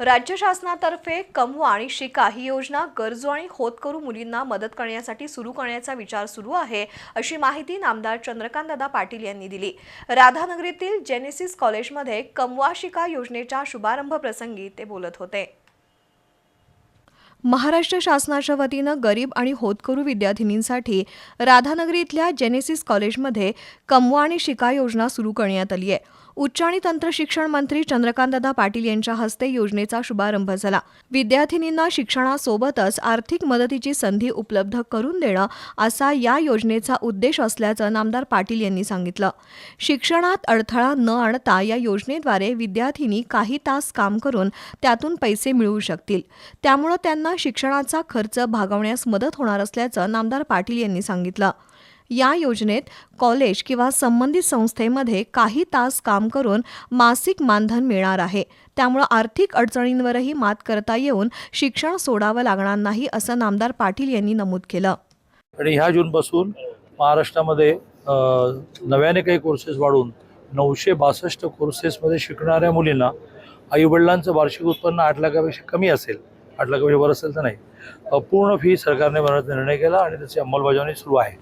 राज्य शासनातर्फे कमवा आणि शिका ही योजना गरजू आणि होतकरू मुलींना मदत करण्यासाठी सुरू करण्याचा विचार सुरू आहे अशी माहिती नामदार चंद्रकांतदादा पाटील यांनी दिली. राधानगरीतील जेनेसिस कॉलेजमध्ये कमवा शिका योजनेच्या शुभारंभ प्रसंगी ते बोलत होते. महाराष्ट्र शासनाच्या वतीनं गरीब आणि होतकरू विद्यार्थिनींसाठी राधानगरी इथल्या जेनेसिस कॉलेजमध्ये कमवा आणि शिका योजना सुरू करण्यात आली आहे. उच्च आणि तंत्र शिक्षण मंत्री चंद्रकांतदा पाटील यांच्या हस्ते योजनेचा शुभारंभ झाला. विद्यार्थिनींना शिक्षणासोबतच आर्थिक मदतीची संधी उपलब्ध करून देणं असा या योजनेचा उद्देश असल्याचं नामदार पाटील यांनी सांगितलं. शिक्षणात अडथळा न आणता या योजनेद्वारे विद्यार्थिनी काही तास काम करून त्यातून पैसे मिळवू शकतील. त्यामुळं त्यांना शिक्षणाचा खर्च भागवण्यास मदत होणार असल्याचं नामदार पाटील यांनी सांगितलं. या योजनेत कॉलेज किंवा संबंधित संस्थेमध्ये काही तास काम करून मासिक मानधन मिळणार आहे. त्यामुळं आर्थिक अडचणींवरही मात करता येऊन शिक्षण सोडावं लागणार नाही असं नामदार पाटील यांनी नमूद केलं. आणि ह्या जूनपासून महाराष्ट्रामध्ये नव्याने काही कोर्सेस वाढून नऊशे बासष्ट कोर्सेसमध्ये शिकणाऱ्या मुलींना आईवडिलांचं वार्षिक उत्पन्न आठ लाखापेक्षा कमी असेल. आठ लाखापेक्षा वर असेल तर नाही. पूर्ण फी सरकारने भरण्याचा निर्णय केला आणि त्याची अंमलबजावणी सुरू आहे.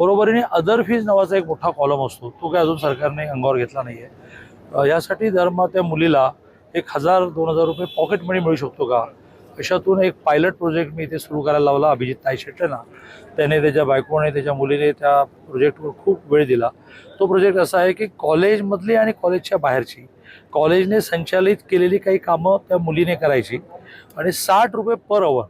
बरोबरीने अदर फीज नावाचा एक मोठा कॉलम असतो. तो काय अजून सरकारने अंगावर घेतला नाही आहे यासाठी दरमहा त्या मुलीला एक हजार दोन हजार रुपये पॉकेट मनी मिळू शकतो का? अशातून एक पायलट प्रोजेक्ट मी इथे सुरू करायला लावला अभिजित तायशेट्टे ना. त्याने त्याच्या बायकोने त्याच्या मुलीने त्या प्रोजेक्टवर खूप वेळ दिला. तो प्रोजेक्ट असा आहे की कॉलेजमधली आणि कॉलेजच्या बाहेरची. कॉलेजने संचालित केलेली काही कामं त्या मुलीने करायची. आणि साठ रुपये पर अवर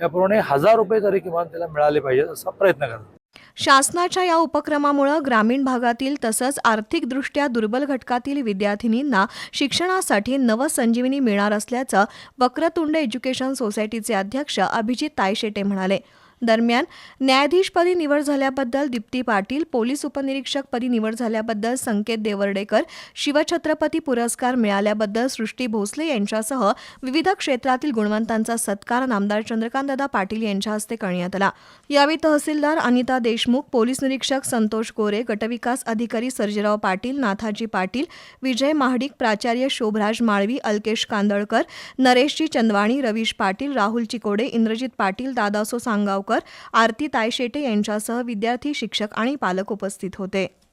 याप्रमाणे हजार रुपये तरी किमान त्याला मिळाले पाहिजेत असा प्रयत्न करा शासनाच्या या उपक्रमामुळे ग्रामीण भागातील तसंच आर्थिकदृष्ट्या दुर्बल घटकातील विद्यार्थिनींना शिक्षणासाठी नवसंजीवनी मिळणार असल्याचं वक्रतुंड एज्युकेशन सोसायटीचे अध्यक्ष अभिजित तायशेटे म्हणाले. दरम्यान न्यायाधीशपदी निवड झाल्याबद्दल दीप्ती पाटील पोलीस उपनिरीक्षकपदी निवड झाल्याबद्दल संकेत देवर्डेकर शिवछत्रपती पुरस्कार मिळाल्याबद्दल सृष्टी भोसले यांच्यासह विविध क्षेत्रातील गुणवंतांचा सत्कार नामदार चंद्रकांतदादा पाटील यांच्या हस्ते करण्यात आला. यावेळी तहसीलदार अनिता देशमुख पोलीस निरीक्षक संतोष गोरे गटविकास अधिकारी सर्जेराव पाटील नाथाजी पाटील विजय महाडिक प्राचार्य शोभराज माळवी अल्केश कांदळकर नरेशजी चंदवाणी रवीश पाटील राहुल चिकोडे इंद्रजित पाटील दादासो सांगावकर आरती तायशेटे यांच्यासह विद्यार्थी शिक्षक आणि पालक उपस्थित होते.